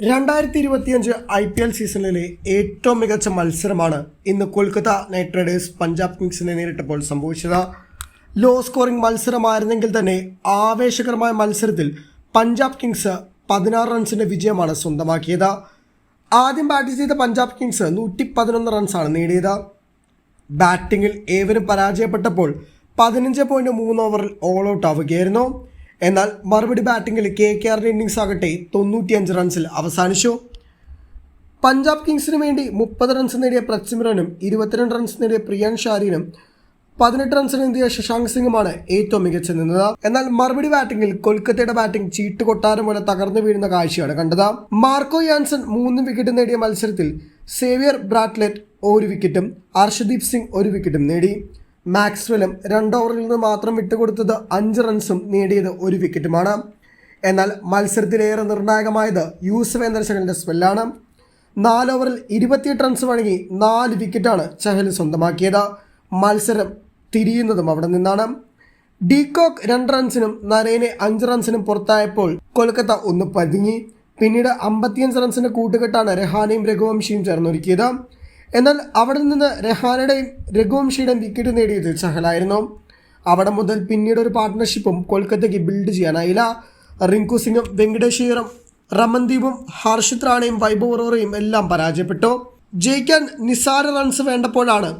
രണ്ടായിരത്തി ഇരുപത്തിയഞ്ച് I P L സീസണിലെ ഏറ്റവും മികച്ച മത്സരമാണ് ഇന്ന് കൊൽക്കത്ത നൈറ്റ് റൈഡേഴ്സ് പഞ്ചാബ് കിങ്സിനെ നേരിട്ടപ്പോൾ സംഭവിച്ചത്. ലോ സ്കോറിംഗ് മത്സരമായിരുന്നെങ്കിൽ തന്നെ ആവേശകരമായ മത്സരത്തിൽ പഞ്ചാബ് കിങ്സ് പതിനാറ് റൺസിന്റെ വിജയമാണ് സ്വന്തമാക്കിയത്. ആദ്യം ബാറ്റ് ചെയ്ത പഞ്ചാബ് കിങ്സ് നൂറ്റി പതിനൊന്ന് റൺസാണ് നേടിയത്. ബാറ്റിങ്ങിൽ ഏവരും പരാജയപ്പെട്ടപ്പോൾ പതിനഞ്ച് പോയിന്റ് മൂന്ന് ഓവറിൽ ഓൾ ഔട്ട് ആവുകയായിരുന്നു. എന്നാൽ മറുപടി ബാറ്റിംഗിൽ കെ കെ ആറിന്റെ ഇന്നിങ്സ് ആകട്ടെ തൊണ്ണൂറ്റിയഞ്ച് റൺസിൽ അവസാനിച്ചു. പഞ്ചാബ് കിങ്സിന് വേണ്ടി മുപ്പത് റൺസ് നേടിയ പ്രത്സിമ്രനും ഇരുപത്തിരണ്ട് റൺസ് നേടിയ പ്രിയാൻ ഷാരിനും പതിനെട്ട് റൺസിന് എന്തിയ ശശാങ്ക് സിംഗുമാണ് ഏറ്റവും മികച്ച നിന്നത്. എന്നാൽ മറുപടി ബാറ്റിംഗിൽ കൊൽക്കത്തയുടെ ബാറ്റിംഗ് ചീട്ട് കൊട്ടാരം പോലെ തകർന്നു വീഴുന്ന കാഴ്ചയാണ് കണ്ടത്. മാർക്കോ യാൻസൺ മൂന്ന് വിക്കറ്റ് നേടിയ മത്സരത്തിൽ സേവിയർ ബ്രാറ്റ്ലെറ്റ് ഒരു വിക്കറ്റും അർഷദീപ് സിംഗ് ഒരു വിക്കറ്റും നേടി. മാക്സ്വെലും രണ്ട് ഓവറിൽ നിന്ന് മാത്രം വിട്ടുകൊടുത്തത് അഞ്ച് റൺസും നേടിയത് ഒരു വിക്കറ്റുമാണ്. എന്നാൽ മത്സരത്തിലേറെ നിർണായകമായത് യൂസഫ് ചഹലിന്റെ സ്പെല്ലാണ്. നാല് ഓവറിൽ ഇരുപത്തിയെട്ട് റൺസ് വഴങ്ങി നാല് വിക്കറ്റാണ് ചഹൽ സ്വന്തമാക്കിയത്. മത്സരം തിരിയുന്നതും അവിടെ നിന്നാണ്. ഡീകോക്ക് രണ്ട് റൺസിനും നരേനെ അഞ്ച് റൺസിനും പുറത്തായപ്പോൾ കൊൽക്കത്ത ഒന്ന് പതുങ്ങി പിന്നീട് അമ്പത്തിയഞ്ച് റൺസിന്റെ കൂട്ടുകെട്ടാണ് രഹാനയും രഘുവംശിയും ചേർന്നൊരുക്കിയത്. എന്നാൽ അവിടെ നിന്ന് രഹാനയുടെയും രഘുവംശിയുടെയും വിക്കറ്റ് നേടിയത് ചഹലായിരുന്നു അവിടെ മുതൽ പിന്നീട് ഒരു പാർട്ട്ണർഷിപ്പും കൊൽക്കത്തയ്ക്ക് ബിൽഡ് ചെയ്യാനായില്ല റിങ്കു സിംഗും വെങ്കടേഷ് ഈറും റമൻദീപും ഹർഷിത് റാണയും വൈഭവ് റോറയും എല്ലാം പരാജയപ്പെട്ടു. ജയിക്കാൻ നിസാര റൺസ് വേണ്ടപ്പോഴാണ്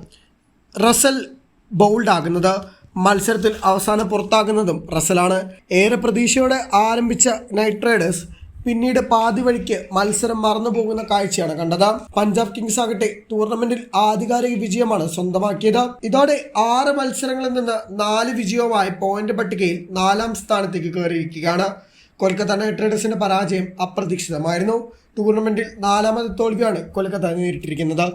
റസൽ ബൗൾഡ് ആകുന്നത്. മത്സരത്തിൽ അവസാനം പുറത്താകുന്നതും റസലാണ്. ഏറെ പ്രതീക്ഷയോടെ ആരംഭിച്ച നൈറ്റ് റൈഡേഴ്സ് പിന്നീട് പാതി വഴിക്ക് മത്സരം മറന്നുപോകുന്ന കാഴ്ചയാണ് കണ്ടത്. പഞ്ചാബ് കിങ്സ് ആകട്ടെ ടൂർണമെന്റിൽ ആധികാരിക വിജയമാണ് സ്വന്തമാക്കിയത്. ഇതോടെ ആറ് മത്സരങ്ങളിൽ നിന്ന് നാല് വിജയവുമായി പോയിന്റ് പട്ടികയിൽ നാലാം സ്ഥാനത്തേക്ക് കയറിയിരിക്കുകയാണ്. കൊൽക്കത്ത നൈറ്റ് റൈഡേഴ്സിന്റെ പരാജയം അപ്രതീക്ഷിതമായിരുന്നു. ടൂർണമെന്റിൽ നാലാമത് തോൽവിയാണ് കൊൽക്കത്ത നേരിട്ടിരിക്കുന്നത്.